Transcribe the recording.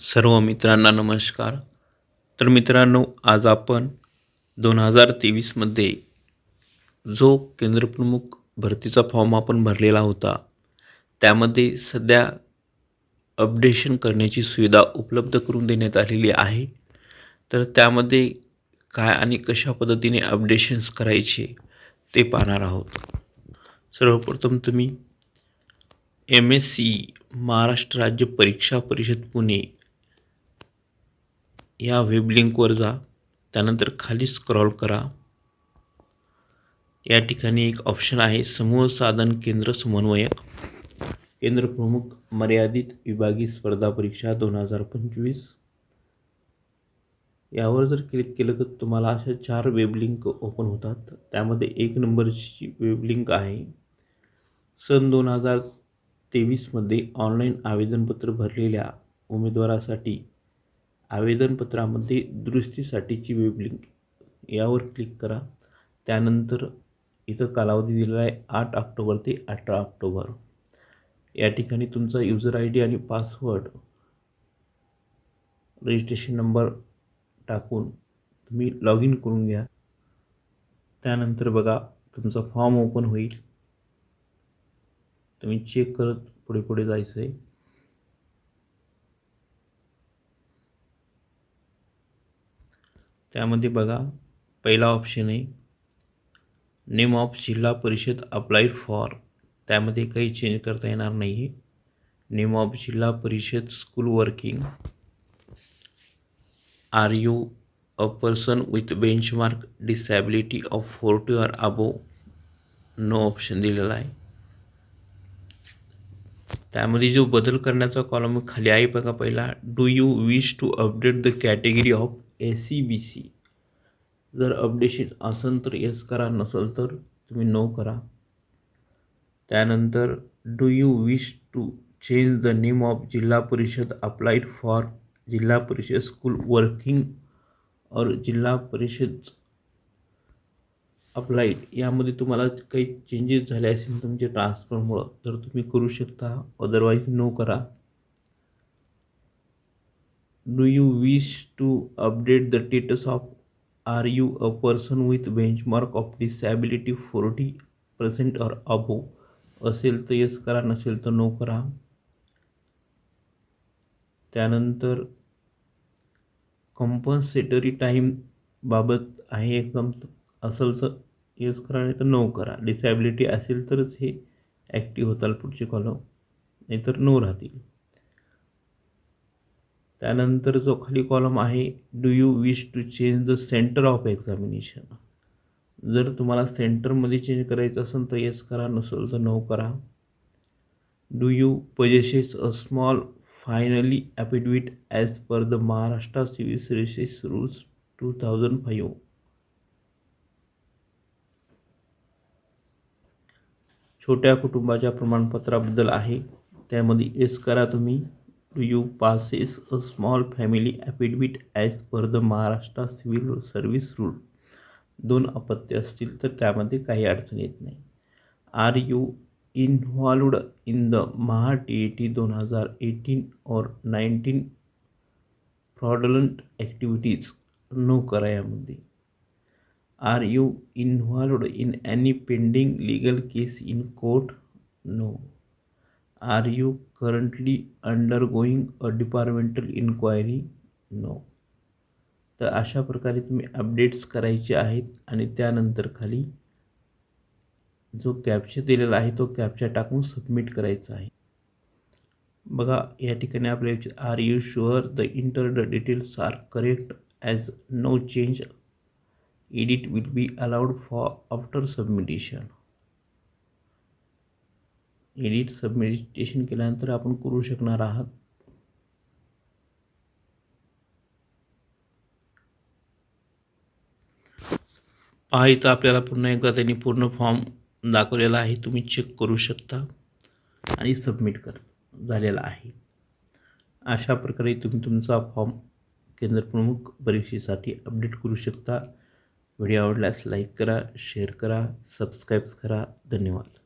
सर्व मित्रांना नमस्कार. तर मित्रांनो आज आपण दोन हजार तेवीसमध्ये जो केंद्रप्रमुख भरतीचा फॉर्म आपण भरलेला होता त्यामध्ये सध्या अपडेशन करण्याची सुविधा उपलब्ध करून देण्यात आलेली आहे. तर त्यामध्ये काय आणि कशा पद्धतीने अपडेशन्स करायचे ते पाहणार आहोत. सर्वप्रथम तुम्ही एम एस सी महाराष्ट्र राज्य परीक्षा परिषद पुणे या वेबलिंकवर जा. त्यानंतर खाली स्क्रॉल करा. या ठिकाणी एक ऑप्शन आहे समूह साधन केंद्र समन्वयक. केंद्र प्रमुख मर्यादित विभागीय स्पर्धा परीक्षा दोन हजार पंचवीस. यावर जर क्लिक केलं तर तुम्हाला अशा चार वेबलिंक ओपन होतात. त्यामध्ये एक नंबरची वेब लिंक आहे. सन दोन हजार तेवीसमध्ये ऑनलाईन आवेदनपत्र भरलेल्या उमेदवारासाठी आवेदनपत्रामध्ये दुरुस्तीसाठीची वेबलिंक यावर क्लिक करा. त्यानंतर इथं कालावधी दिलेला आहे आठ ऑक्टोबर ते अठरा ऑक्टोबर. या ठिकाणी तुमचा युजर आय डी आणि पासवर्ड रजिस्ट्रेशन नंबर टाकून तुम्ही लॉग इन करून घ्या. त्यानंतर बघा तुमचा फॉर्म ओपन होईल. तुम्ही चेक करत पुढे पुढे जायचं आहे त्यामध्ये बघा पहिला ऑप्शन आहे नेम ऑफ जिल्हा परिषद अप्लाईड फॉर त्यामध्ये काही चेंज करता येणार नाही आहे name of Zilla Parishad school working are you a person with benchmark disability of forty or above no option दिलेला आहे. त्यामध्ये जो बदल करण्याचा कॉलम खाली आहे बघा पहिला. Do you wish to update the category of A C B C जर अपडेशन असेल तर येस करा नसेल तर तुम्ही नो करा. त्यानंतर do you wish to change the name of Zilla Parishad applied for जिल्हा परिषद स्कूल वर्किंग और जिल्हा परिषद अप्लाईड यामध्ये तुम्हाला काही चेंजेस झाले असेल तुमच्या ट्रान्सफरमुळं तर तुम्ही करू शकता. अदरवाईज नो करा. Do you wish to update the status of are you a person with benchmark of disability forty percent or above असेल तर येस करा नसेल तर नो करा. त्यानंतर कंपन्सेटरी टाईमबाबत आहे एकदम असेल तर येस करा नाही तर नो करा. डिसॅबिलिटी असेल तरच हे ॲक्टिव्ह होताल पुढचे कॉलम नाहीतर नो राहतील. त्यानंतर जो खाली कॉलम आहे do you wish to change the centre of examination जर तुम्हाला सेंटरमध्ये चेंज करायचं असेल तर येस करा नसेल तर नो करा. Do you possesses a small family affidavit as per the Maharashtra civil services rules two thousand five छोट्या कुटुंबाच्या प्रमाणपत्राबद्दल आहे त्यामध्ये एस करा तुम्ही. Do you possess a small family affidavit as per the Maharashtra civil service rule दोन अपत्य असतील तर त्यामध्ये काही अडचण येत नाही. Are you involved in the Maha T A T दोन हजार eighteen or nineteen fraudulent activities no करा यामध्ये. Are you involved in any pending legal case in court no are you currently undergoing a departmental inquiry? No. तर अशा प्रकारे तुम्ही updates करायचे आहेत आणि त्यानंतर खाली जो कॅप्चा दिलेला आहे तो कॅप्चा टाकून सबमिट करायचा आहे. बघा या ठिकाणी आपल्या are you sure the enter the details are correct as no change. Edit will be allowed for after submission. Edit submission केल्यानंतर आपण करू शकणार आहात. पहा इथं आपल्याला पुन्हा एकदा त्यांनी पूर्ण फॉर्म दाखवलेला आहे. तुम्ही चेक करू शकता आणि सबमिट कर झालेला आहे. अशा प्रकारे तुम्ही तुमचा फॉर्म केंद्रप्रमुख परीक्षेसाठी अपडेट करू शकता. व्हिडिओ आवडल्यास लाईक करा शेअर करा सबस्क्राईब्स करा. धन्यवाद.